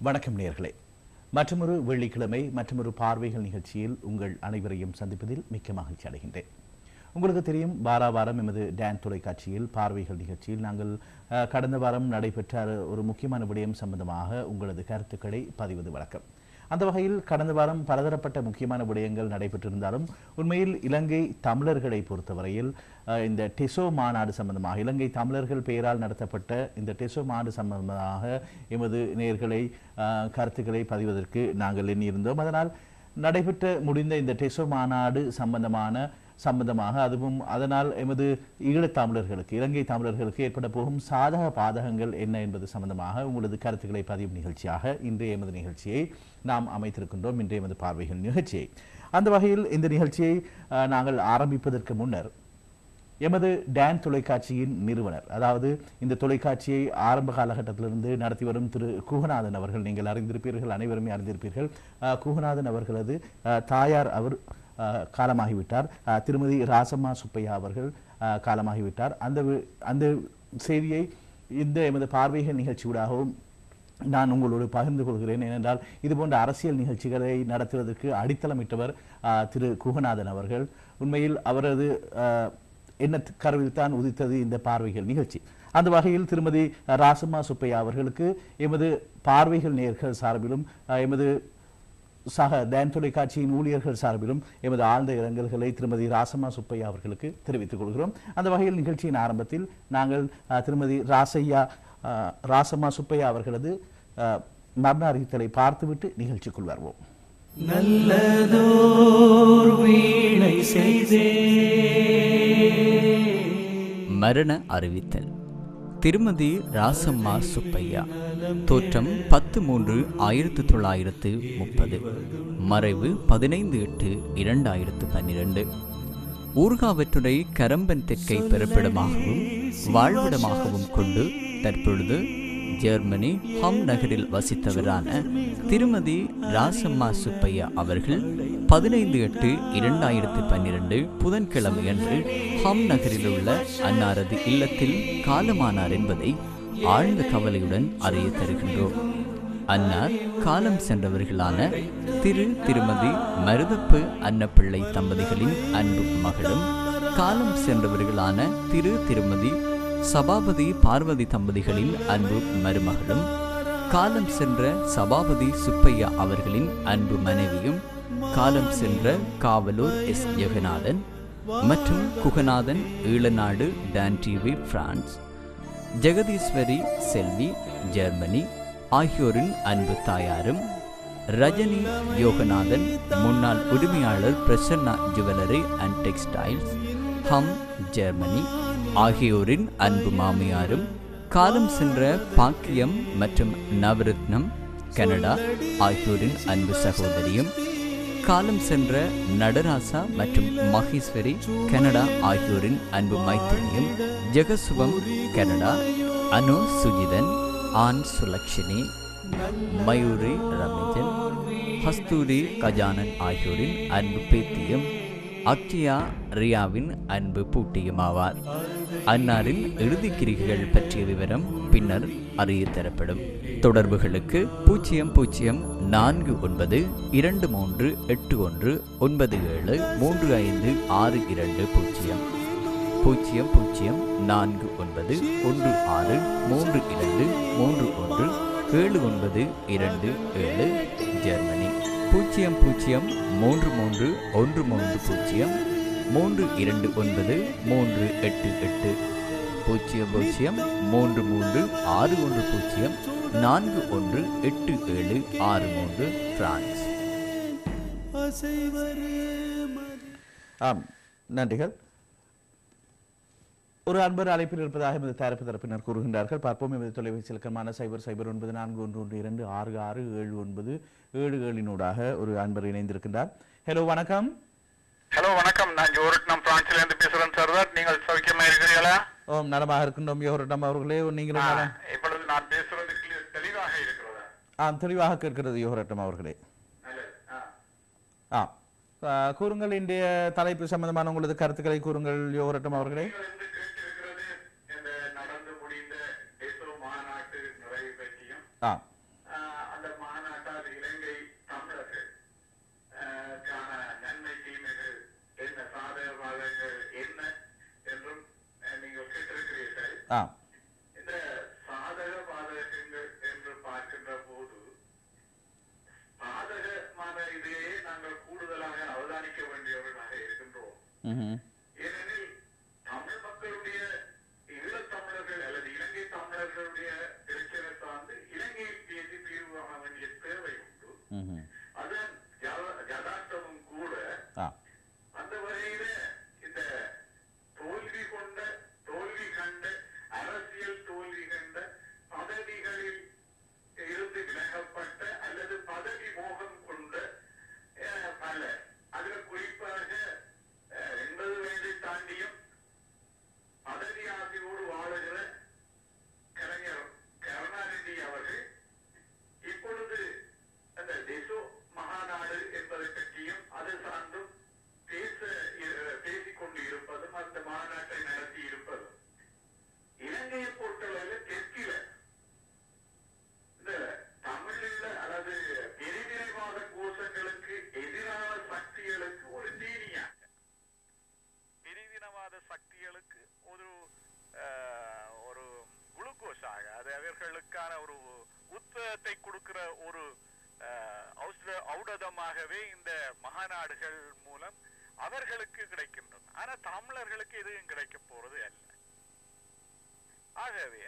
வணக்கம் நேர்களே. மற்றொரு வெள்ளிக்கிழமை மற்றொரு பார்வைகள் நிகழ்ச்சியில் உங்கள் அனைவரையும் சந்திப்பதில் மிக்க மகிழ்ச்சி அடைகின்றேன். உங்களுக்கு தெரியும் வார வாரம் எமது டான் தொலைக்காட்சியில் பார்வைகள் நிகழ்ச்சியில் நாங்கள் அஹ், கடந்த வாரம் நடைபெற்ற ஒரு முக்கியமான விடயம் சம்பந்தமாக உங்களது கருத்துக்களை பதிவது வழக்கம். அந்த வகையில் கடந்த வாரம் பலதரப்பட்ட முக்கியமான விடயங்கள் நடைபெற்றிருந்தாலும் உண்மையில் இலங்கை தமிழர்களை பொறுத்தவரையில் இந்த டெசோ மாநாடு சம்பந்தமாக இலங்கை தமிழர்கள் பெயரால் நடத்தப்பட்ட இந்த டெசோ மாநாடு சம்பந்தமாக எமது நேர்களை கருத்துக்களை பதிவதற்கு நாங்கள் எண்ணியிருந்தோம். அதனால் நடைபெற்ற முடிந்த இந்த டெசோ மாநாடு சம்பந்தமான சம்பந்தமாக அதுவும் அதனால் எமது ஈழத் தமிழர்களுக்கு இலங்கை தமிழர்களுக்கு ஏற்பட போகும் சாதக பாதகங்கள் என்ன என்பது சம்பந்தமாக உங்களது கருத்துக்களை பதிவும் நிகழ்ச்சியாக இன்றைய எமது நிகழ்ச்சியை நாம் அமைத்திருக்கின்றோம். இன்றைய எமது பார்வைகள் நிகழ்ச்சியை. அந்த வகையில் இந்த நிகழ்ச்சியை நாங்கள் ஆரம்பிப்பதற்கு முன்னர் எமது டேன் தொலைக்காட்சியின் நிறுவனர் அதாவது இந்த தொலைக்காட்சியை ஆரம்ப காலகட்டத்திலிருந்து நடத்தி வரும் திரு குகநாதன் அவர்கள் நீங்கள் அறிந்திருப்பீர்கள் அனைவருமே அறிந்திருப்பீர்கள். குகநாதன் அவர்களது தாயார் அவர் காலமாகிவிட்டார். திருமதி ராசம்மா சுப்பையா அவர்கள் காலமாகிவிட்டார். அந்த அந்த செய்தியை இந்த எமது பார்வைகள் நிகழ்ச்சியூடாகவும் நான் உங்களோடு பகிர்ந்து கொள்கிறேன். ஏனென்றால் இதுபோன்ற அரசியல் நிகழ்ச்சிகளை நடத்துவதற்கு அடித்தளமிட்டவர் திரு குகநாதன் அவர்கள். உண்மையில் அவரது என்ன கருவில் தான் உதித்தது இந்த பார்வைகள் நிகழ்ச்சி. அந்த வகையில் திருமதி ராசம்மா சுப்பையா அவர்களுக்கு எமது பார்வைகள் நேர்கள் சார்பிலும் எமது சக டான் தொலைக்காட்சியின் ஊழியர்கள் சார்பிலும் எமது ஆழ்ந்த இரங்கல்களை திருமதி ராசம்மா சுப்பையா அவர்களுக்கு தெரிவித்துக் கொள்கிறோம். அந்த வகையில் நிகழ்ச்சியின் ஆரம்பத்தில் நாங்கள் அஹ், திருமதி ராசையா ராசம்மா சுப்பையா அவர்களது மரண அறிவித்தலை பார்த்துவிட்டு நிகழ்ச்சிக்குள் வருவோம். நல்லதோர் வீணை செய்தே. மரண அறிவித்தல். திருமதி ராசம்மா சுப்பையா. தோற்றம் பத்து மூன்று ஆயிரத்து தொள்ளாயிரத்து முப்பது. மறைவு பதினைந்து எட்டு இரண்டாயிரத்து பன்னிரண்டு. ஊர்காவற்றுறை கரம்பன் தெற்கை பிறப்பிடமாகவும் வாழ்விடமாகவும் கொண்டு தற்பொழுது ஜெர்மனி ஹம் நகரில் வசித்தவரான திருமதி ராசம்மா சுப்பையா அவர்கள் பதினைந்து எட்டு இரண்டாயிரத்தி பன்னிரண்டு புதன்கிழமையன்று ஹம் நகரில் உள்ள அன்னாரது இல்லத்தில் காலமானார் என்பதை ஆழ்ந்த கவலையுடன் அறிய தருகின்றோம். அன்னார் காலம் சென்றவர்களான திரு திருமதி மருதப்பு அன்னப்பிள்ளை தம்பதிகளின் அன்பு மகளும் காலம் சென்றவர்களான திரு திருமதி சபாபதி பார்வதி தம்பதிகளின் அன்பு மருமகளும் காலம் சென்ற சபாபதி சுப்பையா அவர்களின் அன்பு மனைவியும் காலம் சென்ற காவலூர் எஸ். ஜெகநாதன் மற்றும் Guganathan Eelanadu Dan TV France Jegatheeswari Selvi Germany ஆகியோரின் அன்பு தாயாரும் ரஜினி யோகநாதன் முன்னாள் உரிமையாளர் Prasanna jewellery and textiles Hamm Germany ஆகியோரின் அன்பு மாமியாரும் காலம் சென்ற பாக்கியம் மற்றும் நவரத்னம் கனடா ஆகியோரின் அன்பு சகோதரியும் காலம் சென்ற நடராசா மற்றும் மகேஸ்வரி கனடா ஆகியோரின் அன்பு மைத்திரியும் ஜெகசுபம் கனடா அனு சுஜிதன் ஆன் சுலக்ஷினி மயூரி ரமேஜன் ஹஸ்தூரி கஜானன் ஆகியோரின் அன்பு பேத்தியும் அக்ஷயா ரியாவின் அன்பு பூட்டியும் ஆவார் அன்னாரின் இறுதிக் கிரிகைகள் பற்றிய விவரம் பின்னர் அறிய தரப்படும் தொடர்புகளுக்கு பூஜ்ஜியம் பூஜ்ஜியம் நான்கு ஒன்பது இரண்டு மூன்று எட்டு ஒன்று ஒன்பது ஏழு மூன்று ஐந்து ஆறு இரண்டு பூஜ்ஜியம். பூஜ்ஜியம் பூஜ்ஜியம் நான்கு ஒன்பது ஒன்று ஆறு மூன்று இரண்டு மூன்று ஒன்று ஏழு ஒன்பது இரண்டு ஏழு ஜெர்மனி. பூஜ்ஜியம் பூஜ்ஜியம் மூன்று மூன்று ஒன்று மூன்று பூஜ்ஜியம் மூன்று இரண்டு ஒன்பது மூன்று எட்டு எட்டு பூஜ்ஜியம் பூஜ்ஜியம் மூன்று மூன்று ஆறு ஒன்று பூஜ்ஜியம் நான்கு ஒன்று எட்டு ஏழு ஆறு மூன்று பிரான்ஸ். அசைவரே ஆம் நன்றிகள். ஒரு அன்பர் அழைப்பில் இருப்பதாக எமது தரப்பு தரப்பினர் கூறுகின்றார்கள். பார்ப்போம். எமது தொலைபேசி இலக்கமான சைபர் சைபர் ஒன்பது நான்கு ஒன்று ஒன்று இரண்டு ஆறு ஆறு ஏழு ஒன்பது ஏழு ஏழினூடாக ஒரு அன்பர் இணைந்திருக்கின்றார். ஹலோ வணக்கம். ஹலோ வணக்கம். நான் ஜோரட்னம் பிரான்சில இருந்து பேசுறேன் சர்வர் நீங்கள் சௌக்கியமா இருக்கிறீங்களா ஓம் நலமாக இருக்கின்றோம் யோரிடம் அவர்களே. நீங்களும் ஆ, இப்பொழுது நான் பேசுறது தெளிவாக இருக்கிறதா? ஆம் தெளிவாக கேட்கிறது யோகரட்டம் அவர்களே. ஆ. ஆ ஆ, கூறுங்கள். இன்றைய தலைப்பு சம்பந்தமான உங்களது கருத்துக்களை கூறுங்கள் யோகரட்டம் அவர்களே. இந்த சாதக பாதகங்கள் என்று பார்க்கின்ற போது பாதகமான இதையே நாங்கள் கூடுதலாக அவதானிக்க வேண்டியவர்களாக இருக்கின்றோம் ம்ஹும். ஏனெனில் தமிழ் மக்களுடைய ஈழத்தமிழர்கள் அல்லது இலங்கை தமிழர்களுடைய பிரச்சனை சார்ந்து இலங்கையில் பேசி தீர்வு காண வேண்டிய தேவை உண்டு ம்ஹும். அதன் யத- யதார்த்தமும் கூட ஆ அந்த வரையில இந்த தோல்வி கொண்ட தோல்வி கண்ட அரசியல் தோல்வி கண்ட பதவிகளில் இருந்து விலகப்பட்ட அல்லது பதவி மோகம் கொண்ட அஹ், பல அதுல குறிப்பாக அஹ், எண்பது வயதை தாண்டியும் பதவி ஆசையோடு வாழுகிற கலைஞர் கருணாநிதி அவர்கள் இப்பொழுது அந்த டெசோ மகாநாடு என்பதை பற்றியும் அது சார்ந்தும் பேச இ- பேசிக் கொண்டு இருப்பதும் அந்த மாநாட்டை நடத்தி இருப்பதும் இலங்கையை பொறுத்தளவில் தெற்கில இந்த தமிழில் அதாவது பிரிவினைவாத கோஷங்களுக்கு எதிரான சக்திகளுக்கு ஒரு தீனியாக பிரிவினவாத சக்திகளுக்கு ஒரு அஹ், ஒரு குளுக்கோஸாக அது அவர்களுக்கான ஒரு உத்வேகத்தை கொடுக்கிற ஒரு ஔடதமாகவே இந்த மகாநாடுகள் மூலம் அவர்களுக்கு கிடைக்கின்றன. ஆனா தமிழர்களுக்கு எதுவும் கிடைக்க போறது அல்ல. ஆகவே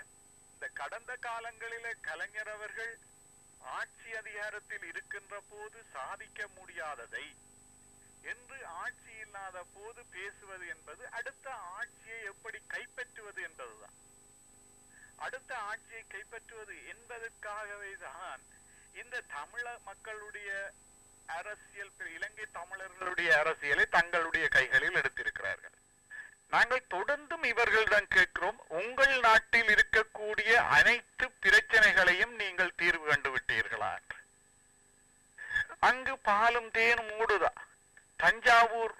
இந்த கடந்த காலங்களில கலைஞர் அவர்கள் ஆட்சி அதிகாரத்தில் இருக்கின்ற போது சாதிக்க முடியாததை என்று ஆட்சி இல்லாத போது பேசுவது என்பது அடுத்த ஆட்சியை எப்படி கைப்பற்றுவது என்பதுதான். அடுத்த ஆட்சியை கைப்பற்றுவது என்பதற்காகவே தான் இந்த தமிழ மக்களுடைய அரசியல் இலங்கை தமிழர்களுடைய அரசியலை தங்களுடைய கைகளில் எடுத்திருக்கிறார்கள். நாங்கள் தொடர்ந்தும் இவர்களிடம் கேட்கிறோம். உங்கள் நாட்டில் இருக்கக்கூடிய அனைத்து பிரச்சனைகளையும் நீங்கள் தீர்வு கண்டு விட்டீர்களா என்று. அங்கு பாலும் தேனும் மூடுதா? தஞ்சாவூர்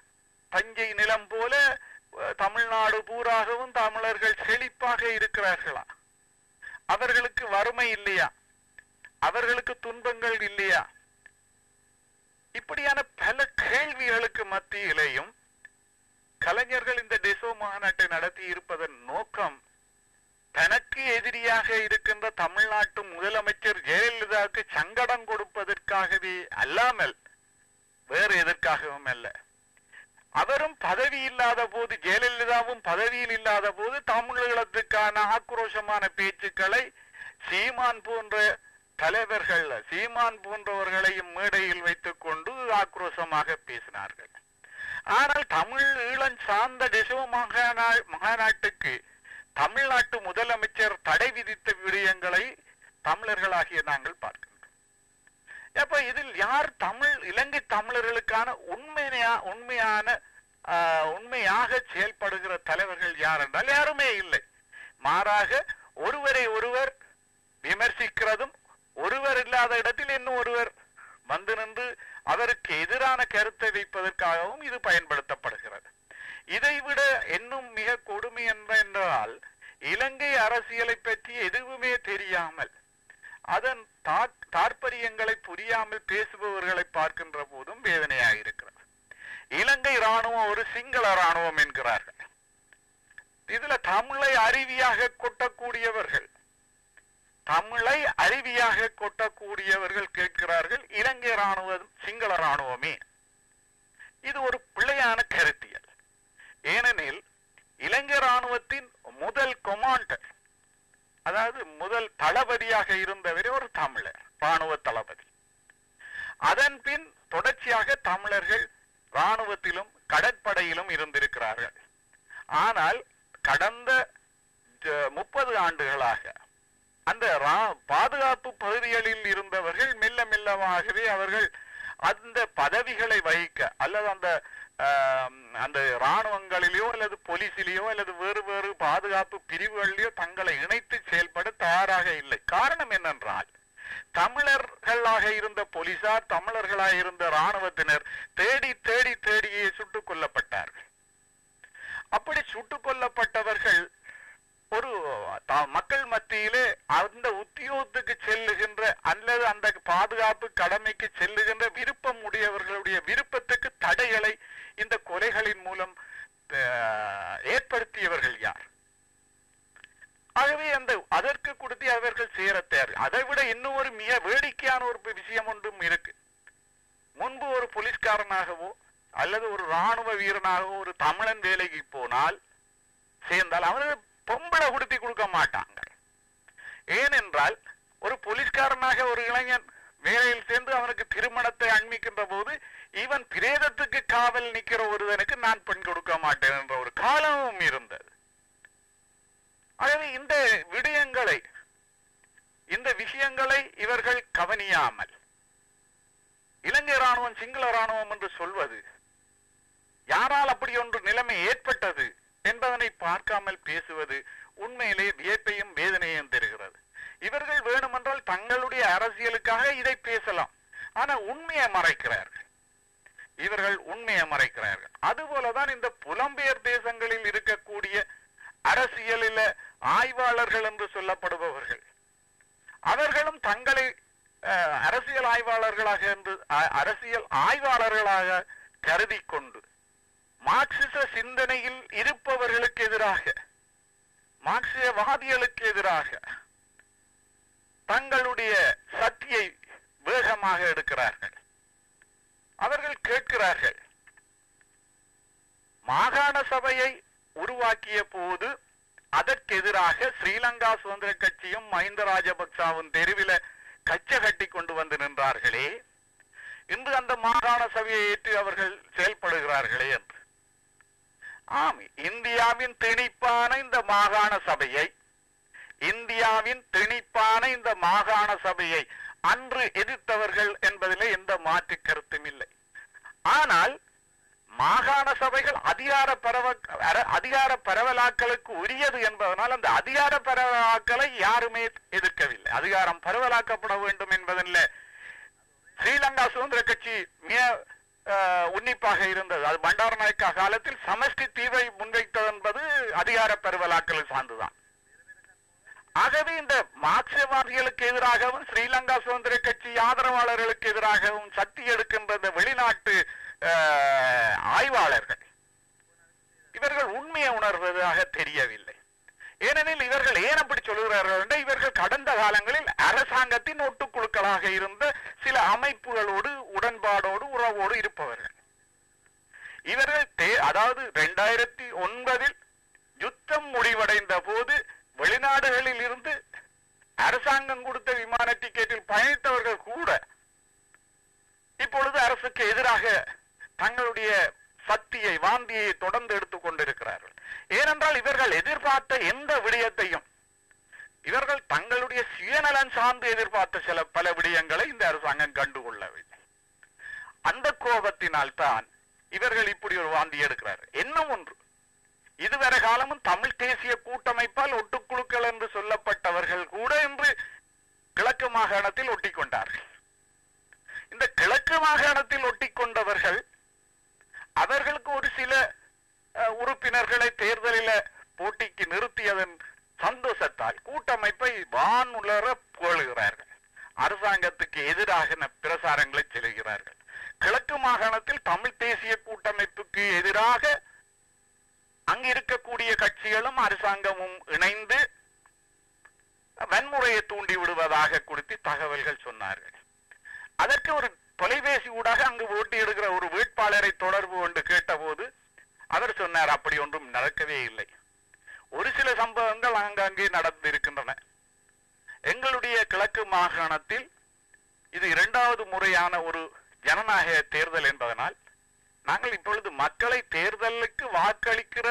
தஞ்சை நிலம் போல தமிழ்நாடு பூராகவும் தமிழர்கள் செழிப்பாக இருக்கிறார்களா? அவர்களுக்கு வறுமை இல்லையா? அவர்களுக்கு துன்பங்கள் இல்லையா? இப்படியான பல கேள்விகளுக்கு மத்தியிலேயும் கலைஞர்கள் இந்த டெசோ மாநாட்டை நடத்தி இருப்பதன் நோக்கம் தனக்கு எதிரியாக இருக்கின்ற தமிழ்நாட்டு முதலமைச்சர் ஜெயலலிதாவுக்கு சங்கடம் கொடுப்பதற்காகவே அல்லாமல் வேறு எதற்காகவும் அல்ல. அவரும் பதவி இல்லாத போது ஜெயலலிதாவும் பதவியில் இல்லாத போது தமிழீழத்துக்கான ஆக்ரோஷமான பேச்சுக்களை சீமான் போன்ற தலைவர்கள் சீமான் போன்றவர்களையும் மேடையில் வைத்துக் கொண்டு ஆக்ரோஷமாக பேசினார்கள். ஆனால் தமிழ் ஈழம் சார்ந்த டெசோ மகாநா மகாநாட்டுக்கு தமிழ்நாட்டு முதலமைச்சர் தடை விதித்த விடயங்களை தமிழர்களாகிய நாங்கள் பார்க்கிறோம் அப்ப இதில் யார் தமிழ் இலங்கை தமிழர்களுக்கான உண்மையா உண்மையான உண்மையாக செயல்படுகிற தலைவர்கள் யார் என்றால் யாருமே இல்லை. மாறாக ஒருவரை ஒருவர் விமர்சிக்கிறதும் ஒருவர் இல்லாத இடத்தில் இன்னும் ஒருவர் வந்து நின்று அவருக்கு எதிரான கருத்தை வைப்பதற்காகவும் இது பயன்படுத்தப்படுகிறது. இதைவிட இன்னும் மிக கொடுமை என்ன என்றால் இலங்கை அரசியலை பற்றி எதுவுமே தெரியாமல் அதன் தா- புரியாமல் பேசுபவர்களை பார்க்கின்ற போதும் வேதனையாக இருக்கிறது. இலங்கை ராணுவம் ஒரு சிங்கள ராணுவம் என்கிறார்கள். இதுல தமிழை அருவியாக கொட்டக்கூடியவர்கள் தமிழை அருவியாக கொட்டக்கூடியவர்கள் கேட்கிறார்கள் இலங்கை ராணுவம் சிங்கள ராணுவமே இது ஒரு பிள்ளையான கருத்தியல். ஏனெனில் இலங்கை ராணுவத்தின் முதல் கொமாண்டர் அதாவது முதல் தளபதியாக இருந்த ஒரு தமிழர் ராணுவ தளபதி. அதன் பின் தொடர்ச்சியாக தமிழர்கள் இராணுவத்திலும் கடற்படையிலும் இருந்திருக்கிறார்கள். ஆனால் கடந்த முப்பது ஆண்டுகளாக அந்த பாதுகாப்பு பகுதிகளில் இருந்தவர்கள் மெல்ல மெல்லமாகவே அவர்கள் அந்த பதவிகளை வகிக்க அல்லது அந்த அந்த ராணுவங்களிலேயோ அல்லது போலீசிலேயோ அல்லது வேறு வேறு பாதுகாப்பு பிரிவுகளிலேயோ தங்களை இணைத்து செயல்பட தயாராக இல்லை. காரணம் என்னென்றால் தமிழர்களாக இருந்த போலீசார் தமிழர்களாக இருந்த ராணுவத்தினர் தேடி தேடி தேடியே சுட்டுக் கொல்லப்பட்டார்கள். அப்படி சுட்டுக் கொல்லப்பட்டவர்கள் ஒரு மக்கள் மத்தியிலே அந்த உத்தியோகத்துக்கு செல்லுகின்ற அல்லது அந்த பாதுகாப்பு கடமைக்கு செல்லுகின்ற விருப்பம் உடையவர்களுடைய விருப்பத்துக்கு தடைகளை இந்த கொலைகளின் மூலம் ஏற்படுத்தியவர்கள் யார்? ஆகவே அந்த அதற்கு கொடுத்து அவர்கள் சேர கிடையாது. அதை விட இன்னும் ஒரு மிக வேடிக்கையான ஒரு விஷயம் ஒன்றும் இருக்கு. முன்பு ஒரு போலீஸ்காரனாகவோ அல்லது ஒரு ராணுவ வீரனாகவோ ஒரு தமிழன் வேலைக்கு போனால் சேர்ந்தால் அவனுக்கு பொம்பளை கொடுத்தி கொடுக்க மாட்டாங்க. ஏனென்றால் ஒரு போலீஸ்காரனாக ஒரு இளைஞன் வேலையில் சேர்ந்து அவனுக்கு திருமணத்தை அண்மிக்கின்ற போது இவன் பிரேதத்துக்கு காவல் நிற்கிற ஒருவனுக்கு நான் பெண் கொடுக்க மாட்டேன் என்ற ஒரு காலமும் இருந்தது. ஆகவே இந்த விடயங்களை இந்த விஷயங்களை இவர்கள் கவனியாமல் இலங்கை ராணுவம் சிங்கள ராணுவம் என்று சொல்வது யாரால் அப்படி ஒன்று நிலைமை ஏற்பட்டது என்பதனை பார்க்காமல் பேசுவது உண்மையிலே வியப்பையும் வேதனையும் தருகிறது. இவர்கள் வேணுமென்றால் தங்களுடைய அரசியலுக்காக இதை பேசலாம். ஆனா உண்மையை மறைக்கிறார்கள். இவர்கள் உண்மையை மறைக்கிறார்கள். அதுபோலதான் இந்த புலம்பெயர் தேசங்களில் இருக்கக்கூடிய அரசியலில ஆய்வாளர்கள் என்று சொல்லப்படுபவர்கள் அவர்களும் தங்களை அரசியல் ஆய்வாளர்களாக என்று அரசியல் ஆய்வாளர்களாக கருதி கொண்டு மார்க்சிச சிந்தனையில் இருப்பவர்களுக்கு எதிராக மார்க்சியவாதிகளுக்கு எதிராக தங்களுடைய சக்தியை வேகமாக எடுக்கிறார்கள். அவர்கள் கேட்கிறார்கள் மாகாண சபையை உருவாக்கிய போது அதற்கு எதிராக ஸ்ரீலங்கா சுதந்திர கட்சியும் மஹிந்த ராஜபக்சாவும் தெருவில கச்ச கட்டி கொண்டு வந்து நின்றார்களே. இன்று அந்த மாகாண சபையை ஏற்று அவர்கள் செயல்படுகிறார்களே என்று. ஆம் இந்தியாவின் திணிப்பான இந்த மாகாண சபையை இந்தியாவின் திணிப்பான இந்த மாகாண சபையை அன்று எதிர்த்தவர்கள் என்பதிலே எந்த மாற்று கருத்தும் இல்லை. ஆனால் மாகாண சபைகள் அதிகார பரவ அதிகார பரவலாக்கலுக்கு உரியது என்பதனால் அந்த அதிகார பரவலாக்கலை யாருமே எதிர்க்கவில்லை. அதிகாரம் பரவலாக்கப்பட வேண்டும் என்பதில் ஸ்ரீலங்கா சுதந்திர கட்சி மிக உன்னிப்பாக இருந்தது. அது பண்டாரநாயக்கா காலத்தில் சமஷ்டி தீவை முன்வைத்தது என்பது அதிகார பரவலாக்கலை சார்ந்துதான். ஆகவே இந்த மார்க்சியவாதிகளுக்கு எதிராகவும் ஸ்ரீலங்கா சுதந்திர கட்சி ஆதரவாளர்களுக்கு எதிராகவும் சக்தி எடுக்கின்ற இந்த வெளிநாட்டு ஆய்வாளர்கள். இவர்கள் உண்மையை உணர்வதாக தெரியவில்லை. ஏனெனில் இவர்கள் ஏன் அப்படி சொல்கிறார்கள் என்றால் இவர்கள் கடந்த காலங்களில் அரசாங்கத்தின் ஒட்டுக்குழுக்களாக இருந்த சில அமைப்புகளோடு உடன்பாடோடு உறவோடு இருப்பவர்கள். இவர்கள் தே- அதாவது இரண்டாயிரத்தி ஒன்பதில் யுத்தம் முடிவடைந்த போது வெளிநாடுகளில் இருந்து அரசாங்கம் கொடுத்த விமான டிக்கெட்டில் பயணித்தவர்கள் கூட இப்பொழுது அரசுக்கு எதிராக தங்களுடைய சக்தியை வாந்தியை தொடர்ந்து எடுத்துக் கொண்டிருக்கிறார்கள். ஏனென்றால் இவர்கள் எதிர்பார்த்த எந்த விடயத்தையும் இவர்கள் தங்களுடைய சுயநலன் சார்ந்து எதிர்பார்த்த சில பல விடயங்களை இந்த அரசாங்கம் கண்டுகொள்ளவில்லை. அந்த கோபத்தினால் தான் இவர்கள் இப்படி ஒரு வாந்தி எடுக்கிறார் என்ன ஒன்று? இதுவரை காலமும் தமிழ் தேசிய கூட்டமைப்பால் ஒட்டுக்குழுக்கள் என்று சொல்லப்பட்டவர்கள் கூட இன்று கிழக்கு மாகாணத்தில் ஒட்டிக்கொண்டார்கள். இந்த கிழக்கு மாகாணத்தில் ஒட்டிக்கொண்டவர்கள் அவர்களுக்கு ஒரு சில உறுப்பினர்களை தேர்தலில் போட்டிக்கு நிறுத்தியதன் சந்தோஷத்தால் கூட்டமைப்பை வானுலர புகழுகிறார்கள். அரசாங்கத்துக்கு எதிராக பிரசாரங்களை செல்கிறார்கள் கிழக்கு மாகாணத்தில் தமிழ் தேசிய கூட்டமைப்புக்கு எதிராக அங்கு இருக்கக்கூடிய கட்சிகளும் அரசாங்கமும் இணைந்து வன்முறையை தூண்டி விடுவதாக குறித்து தகவல்கள் சொன்னார்கள். அதற்கு ஒரு தொலைபேசி ஊடாக அங்கு போட்டியிடுகிற ஒரு வேட்பாளரை தொடர்பு கொண்டு கேட்டபோது அவர் சொன்னார் அப்படி ஒன்றும் நடக்கவே இல்லை. ஒரு சில சம்பவங்கள் ஆங்காங்கே நடந்து இருக்கின்றன எங்களுடைய கிழக்கு மாகாணத்தில் இது இரண்டாவது முறையான ஒரு ஜனநாயக தேர்தல் என்பதனால் நாங்கள் இப்பொழுது மக்களை தேர்தலுக்கு வாக்களிக்கிற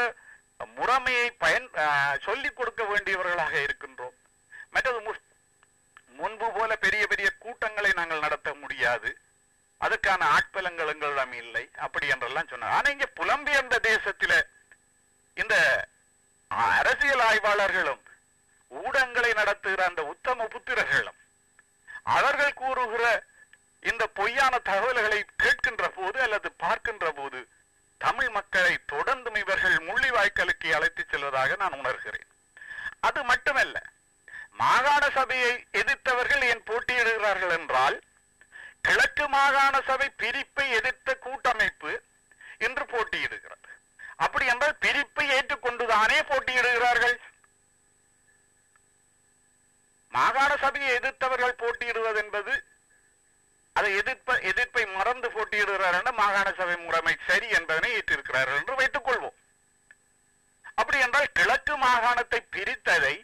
முறைமையை பயன் சொல்லிக் கொடுக்க வேண்டியவர்களாக இருக்கின்றோம். மற்றது முன்பு போல பெரிய பெரிய கூட்டங்களை நாங்கள் நடத்த முடியாது. அதுக்கான ஆட்பலங்கள் எங்களிடம் இல்லை அப்படி என்றெல்லாம் சொன்னார். ஆனா இங்க புலம்பெயர்ந்த தேசத்தில இந்த அரசியல் ஆய்வாளர்களும் ஊடகங்களை நடத்துகிற அந்த உத்தம புத்திரர்களும் அவர்கள் கூறுகிற இந்த பொய்யான தகவல்களை கேட்கின்ற போது அல்லது பார்க்கின்ற போது தமிழ் மக்களை தொடர்ந்தும் இவர்கள் முள்ளிவாய்க்கலுக்கு அழைத்துச் செல்வதாக நான் உணர்கிறேன். அது மட்டுமல்ல மாகாண சபையை எதிர்த்தவர்கள் ஏன் போட்டியிடுகிறார்கள் என்றால் கிழக்கு மாகாண சபை பிரிப்பை எதிர்த்த கூட்டமைப்பு இன்று போட்டியிடுகிறது. அப்படி என்றால் பிரிப்பை ஏற்றுக்கொண்டுதானே போட்டியிடுகிறார்கள்? மாகாண சபையை எதிர்த்தவர்கள் போட்டியிடுவது என்பது அதை எதிர்ப்ப எதிர்ப்பை மறந்து போட்டியிடுகிறார் என்ற மாகாண சபை முறைமை சரி என்பதனை ஏற்றிருக்கிறார்கள் என்று வைத்துக் கொள்வோம். அப்படி என்றால் கிழக்கு மாகாணத்தை பிரித்ததை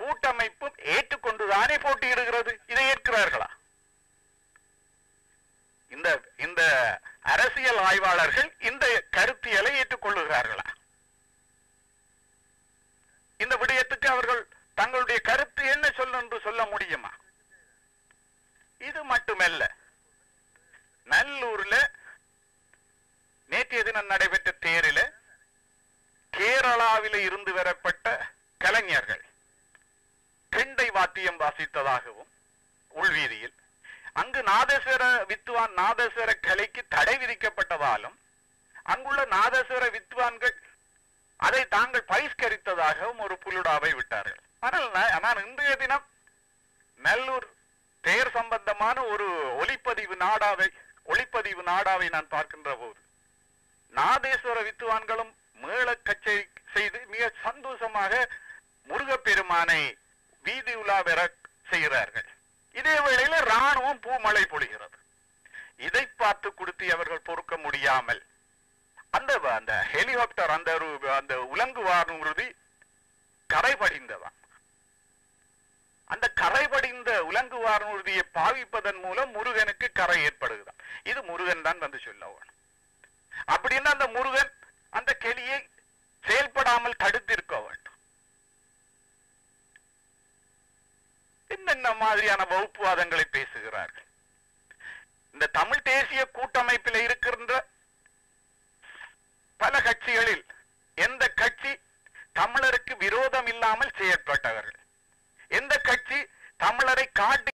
கூட்டமைப்பும் ஏற்றுக்கொண்டுதானே போட்டியிடுகிறது. இதை ஏற்கிறார்களா? இந்த இந்த அரசியல் ஆய்வாளர்கள் இந்த கருத்தியலை ஏற்றுக்கொள்ளுகிறார்களா இந்த விடயத்துக்கு அவர்கள் தங்களுடைய கருத்து என்ன சொல்லும் என்று சொல்ல முடியுமா இது மட்டுமல்ல நல்லூர்ல நேற்றைய தினம் நடைபெற்ற தேரில கேரளாவில இருந்து வரப்பட்ட கலைஞர்கள் கெண்டை வாத்தியம் வாசித்ததாகவும் உள்வீதியில் அங்கு நாதஸ்வர வித்வான் நாதஸ்வர கலைக்கு தடை விதிக்கப்பட்டதாலும் அங்குள்ள நாதஸ்வர வித்வான்கள் அதை தாங்கள் பரிஷ்கரித்ததாகவும் ஒரு புலுடாவை விட்டார்கள். ஆனால் நான் நான் இன்றைய தினம் நல்லூர் தேர் சம்பந்தமான ஒரு ஒளிப்பதிவு நாடாவை ஒளிப்பதிவு நாடாவை நான் பார்க்கின்ற போது நாதேஸ்வர வித்துவான்களும் மேள கச்சேரி செய்து மிக சந்தோஷமாக முருகப்பெருமானை வீதி உலா பெற செய்கிறார்கள். இதே வேளையில ராணுவம் பூமழை பொழிகிறது. இதை பார்த்து கொடுத்து அவர்கள் பொறுக்க முடியாமல் அந்த அந்த ஹெலிகாப்டர் அந்த அந்த உலங்கு வானூர்தி கரை படிந்ததான் அந்த கரை படிந்த உலங்கு வானூர்தியை பாவிப்பதன் மூலம் முருகனுக்கு கரை ஏற்படுகிறான் இது முருகன் தான் வந்து சொல்ல வேணும். அப்படின்னா அந்த முருகன் அந்த கெளியை செயல்படாமல் தடுத்திருக்க வேண்டும். என்னென்ன மாதிரியான வகுப்புவாதங்களை பேசுகிறார்கள்? இந்த தமிழ் தேசிய கூட்டமைப்பில் இருக்கின்ற பல கட்சிகளில் எந்த கட்சி தமிழருக்கு விரோதம் இல்லாமல் செயற்பட்டவர்கள்? எந்த கட்சி தமிழரை காட்டி